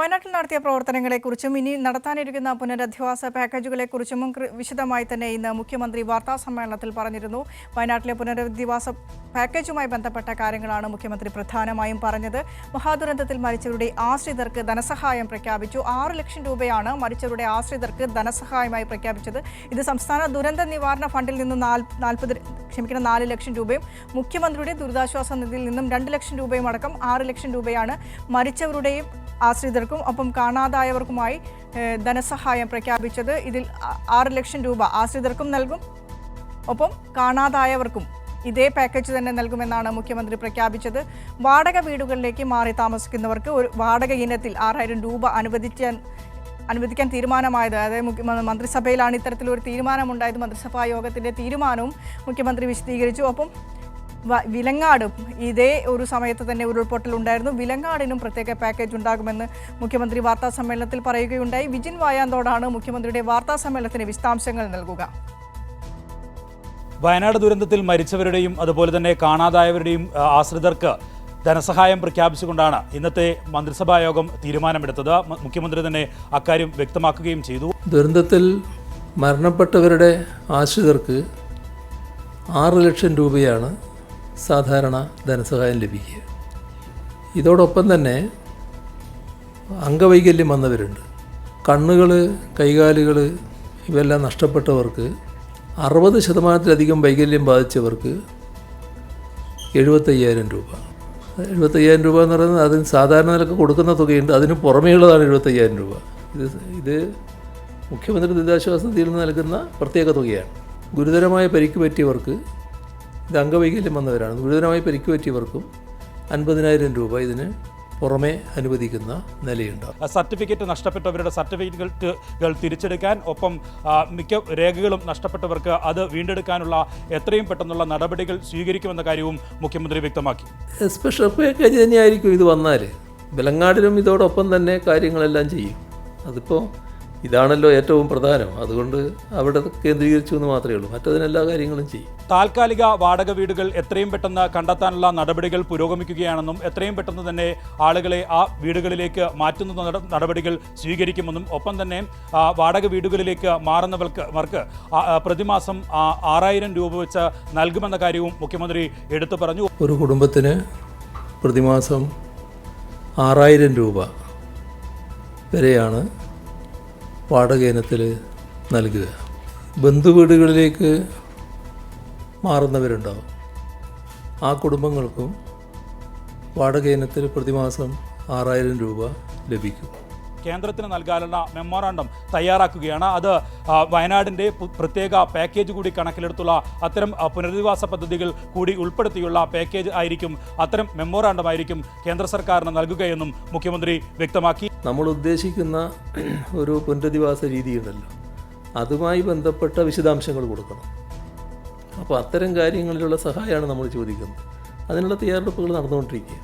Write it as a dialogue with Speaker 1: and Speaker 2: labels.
Speaker 1: വയനാട്ടിൽ നടത്തിയ പ്രവർത്തനങ്ങളെക്കുറിച്ചും ഇനി നടത്താനിരിക്കുന്ന പുനരധിവാസ പാക്കേജുകളെക്കുറിച്ചും വിശദമായി തന്നെ ഇന്ന് മുഖ്യമന്ത്രി വാർത്താ സമ്മേളനത്തിൽ പറഞ്ഞിരുന്നു. വയനാട്ടിലെ പുനരധിവാസ പാക്കേജുമായി ബന്ധപ്പെട്ട കാര്യങ്ങളാണ് മുഖ്യമന്ത്രി പ്രധാനമായും പറഞ്ഞത്. മഹാദുരന്തത്തിൽ മരിച്ചവരുടെ ആശ്രിതർക്ക് ധനസഹായം പ്രഖ്യാപിച്ചു. ആറ് ലക്ഷം രൂപയാണ് മരിച്ചവരുടെ ആശ്രിതർക്ക് ധനസഹായമായി പ്രഖ്യാപിച്ചത്. ഇത് സംസ്ഥാന ദുരന്ത നിവാരണ ഫണ്ടിൽ നിന്ന് നാൽപ്പത് ക്ഷമിക്കണം നാല് ലക്ഷം രൂപയും മുഖ്യമന്ത്രിയുടെ ദുരിതാശ്വാസ നിധിയിൽ നിന്നും രണ്ട് ലക്ഷം രൂപയും അടക്കം ആറ് ലക്ഷം രൂപയാണ് മരിച്ചവരുടെയും ആശ്രിതർക്കും ഒപ്പം കാണാതായവർക്കുമായി ധനസഹായം പ്രഖ്യാപിച്ചത് ഇതിൽ ആറ് ലക്ഷം രൂപ ആശ്രിതർക്കും നൽകും. ഒപ്പം കാണാതായവർക്കും ഇതേ പാക്കേജ് തന്നെ നൽകുമെന്നാണ് മുഖ്യമന്ത്രി പ്രഖ്യാപിച്ചത്. വാടക വീടുകളിലേക്ക് മാറി താമസിക്കുന്നവർക്ക് ഒരു വാടക ഇനത്തിൽ ആറായിരം രൂപ അനുവദിക്കാൻ അനുവദിക്കാൻ തീരുമാനമായത്. അതായത് മുഖ്യ- മന്ത്രിസഭയിലാണ് ഇത്തരത്തിലൊരു തീരുമാനമുണ്ടായത്. മന്ത്രിസഭാ യോഗത്തിന്റെ തീരുമാനവും മുഖ്യമന്ത്രി വിശദീകരിച്ചു. ഒപ്പം വിലങ്ങാടും. ഇതേ ഒരു സമയത്ത് തന്നെ ഉരുൾപൊട്ടൽ ഉണ്ടായിരുന്നു വിലങ്ങാടിനും പ്രത്യേക പാക്കേജ് ഉണ്ടാകുമെന്ന് മുഖ്യമന്ത്രി വാർത്താ സമ്മേളനത്തിൽ പറയുകയുണ്ടായി. വിജിൻ വായാന്തോടാണ് മുഖ്യമന്ത്രിയുടെ വാർത്താ സമ്മേളനത്തിന് വിശദാംശങ്ങൾ നൽകുക.
Speaker 2: വയനാട് ദുരന്തത്തിൽ മരിച്ചവരുടെയും അതുപോലെ തന്നെ കാണാതായവരുടെയും ആശ്രിതർക്ക് ധനസഹായം പ്രഖ്യാപിച്ചുകൊണ്ടാണ് ഇന്നത്തെ മന്ത്രിസഭാ യോഗം തീരുമാനമെടുത്തത്. മുഖ്യമന്ത്രി തന്നെ അക്കാര്യം വ്യക്തമാക്കുകയും ചെയ്തു.
Speaker 3: ദുരന്തത്തിൽ മരണപ്പെട്ടവരുടെ ആശ്രിതർക്ക് ആറ് ലക്ഷം രൂപയാണ് സാധാരണ ധനസഹായം ലഭിക്കുക. ഇതോടൊപ്പം തന്നെ അംഗവൈകല്യം വന്നവരുണ്ട്. കണ്ണുകൾ കൈകാലുകൾ ഇവയെല്ലാം നഷ്ടപ്പെട്ടവർക്ക് അറുപത് ശതമാനത്തിലധികം വൈകല്യം ബാധിച്ചവർക്ക് എഴുപത്തയ്യായിരം രൂപ. എഴുപത്തയ്യായിരം രൂപ എന്ന് പറയുന്നത് അതിന് സാധാരണ നിലയ്ക്ക് കൊടുക്കുന്ന തുകയുണ്ട്. അതിന് പുറമേയുള്ളതാണ് എഴുപത്തയ്യായിരം രൂപ. ഇത് ഇത് മുഖ്യമന്ത്രി ദുരിതാശ്വാസ നിധിയിൽ നിന്ന് നൽകുന്ന പ്രത്യേക തുകയാണ്. ഗുരുതരമായ പരിക്ക് പറ്റിയവർക്ക് ഇത് അംഗവൈകല്യം വന്നവരാണ്. ഗുരുതരമായി പരിക്ക് പറ്റിയവർക്കും അൻപതിനായിരം രൂപ ഇതിന് പുറമേ അനുവദിക്കുന്ന
Speaker 2: നിലയുണ്ട്. സർട്ടിഫിക്കറ്റ് നഷ്ടപ്പെട്ടവരുടെ സർട്ടിഫിക്കറ്റുകൾ തിരിച്ചെടുക്കാൻ ഒപ്പം മിക്ക രേഖകളും നഷ്ടപ്പെട്ടവർക്ക് അത് വീണ്ടെടുക്കാനുള്ള എത്രയും പെട്ടെന്നുള്ള നടപടികൾ സ്വീകരിക്കുമെന്ന കാര്യവും മുഖ്യമന്ത്രി വ്യക്തമാക്കി.
Speaker 3: സ്പെഷ്യൽ പാക്കേജ് തന്നെയായിരിക്കും ഇത് വന്നാൽ ബലങ്ങാടിലും ഇതോടൊപ്പം തന്നെ കാര്യങ്ങളെല്ലാം ചെയ്യും. അതിപ്പോൾ ഇതാണല്ലോ ഏറ്റവും പ്രധാനം. അതുകൊണ്ട് അവിടെ കേന്ദ്രീകരിച്ചു എന്ന് മാത്രമേ ഉള്ളൂ. മറ്റതിനെല്ലാ കാര്യങ്ങളും ചെയ്യും.
Speaker 2: താൽക്കാലിക വാടക വീടുകൾ എത്രയും പെട്ടെന്ന് കണ്ടെത്താനുള്ള നടപടികൾ പുരോഗമിക്കുകയാണെന്നും എത്രയും പെട്ടെന്ന് തന്നെ ആളുകളെ ആ വീടുകളിലേക്ക് മാറ്റുന്ന നടപടികൾ സ്വീകരിക്കുമെന്നും ഒപ്പം തന്നെ വാടക വീടുകളിലേക്ക് മാറുന്നവർക്ക് അവർക്ക് പ്രതിമാസം ആറായിരം രൂപ വെച്ച് നൽകുമെന്ന കാര്യവും മുഖ്യമന്ത്രി എടുത്തു പറഞ്ഞു.
Speaker 3: ഒരു കുടുംബത്തിന് പ്രതിമാസം ആറായിരം രൂപ വരെയാണ് വാടക ഇനത്തിൽ നൽകുക ബന്ധുവീടുകളിലേക്ക് മാറുന്നവരുണ്ടാവും. ആ കുടുംബങ്ങൾക്കും വാടക ഇനത്തിൽ പ്രതിമാസം ആറായിരം രൂപ ലഭിക്കും.
Speaker 2: കേന്ദ്രത്തിന് നൽകാനുള്ള മെമ്മോറാണ്ടം തയ്യാറാക്കുകയാണ്. അത് വയനാടിന്റെ പ്രത്യേക പാക്കേജ് കൂടി കണക്കിലെടുത്തുള്ള അത്തരം പുനരധിവാസ പദ്ധതികൾ കൂടി ഉൾപ്പെടുത്തിയുള്ള പാക്കേജ് ആയിരിക്കും അത്തരം മെമ്മോറാണ്ടം ആയിരിക്കും കേന്ദ്ര സർക്കാരിന് നൽകുകയെന്നും മുഖ്യമന്ത്രി വ്യക്തമാക്കി.
Speaker 3: നമ്മൾ ഉദ്ദേശിക്കുന്ന ഒരു പുനരധിവാസ രീതിയുണ്ടല്ലോ അതുമായി ബന്ധപ്പെട്ട വിശദാംശങ്ങൾ കൊടുക്കണം. അപ്പോൾ അത്തരം കാര്യങ്ങളിലുള്ള സഹായമാണ് നമ്മൾ ചോദിക്കുന്നത്. അതിനുള്ള തയ്യാറെടുപ്പുകൾ നടന്നുകൊണ്ടിരിക്കുക